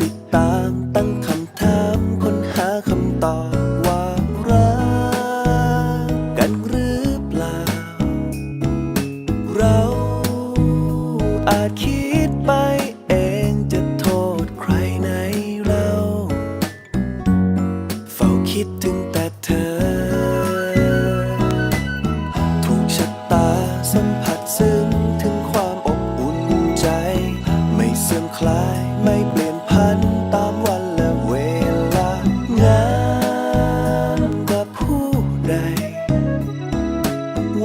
ติดตามตั้งคำถามค้นหาคำตอ คิดถึงแต่เธอ ถูกชะตาสัมผัสซึ้งถึงความอบอุ่นใจ ไม่เสื่อมคลายไม่เปลี่ยนพันตามวันและเวลางามกว่าผู้ใด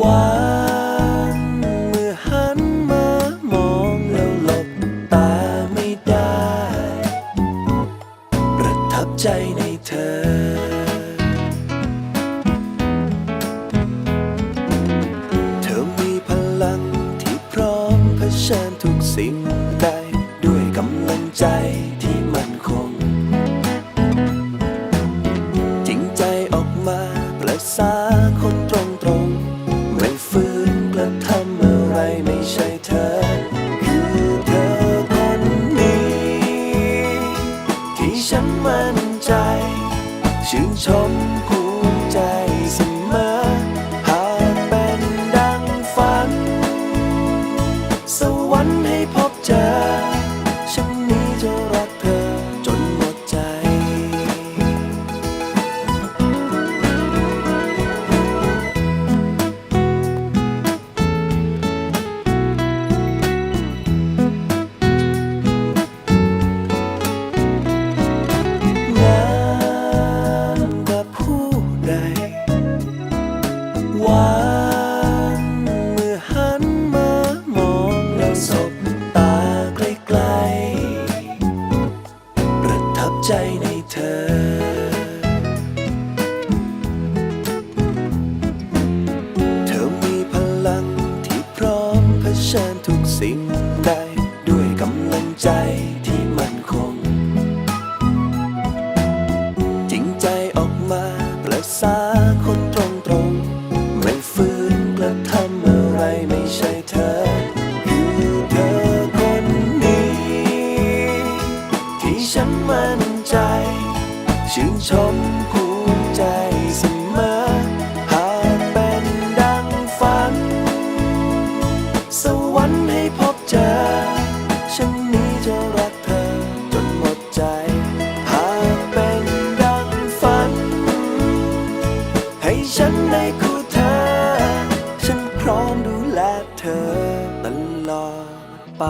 วัน กสิ่งใดด้วยกำลังใจที่มั่นคง จริงใจออกมาประสาคนตรงตรงไม่ฝืนกระทำอะไรไม่ใช่เธอ คือเธอคนนี้ ที่ฉันมั่นใจ ชื่นชม สิ่งใดด้วยกำลังใจที่มั่นคง จริงใจออกมาประสาคนตรงตรงไม่ฝืนกระทำอะไรไม่ใช่เธอ คือเธอคนนี้ ที่ฉันมั่นใจ ชื่นชมภูมิ เจอ ฉันนี้จะรักเธอจนหมดใจ หากเป็นดังฝัน ให้ฉันได้คู่เธอ ฉันพร้อมดูแลเธอตลอดไป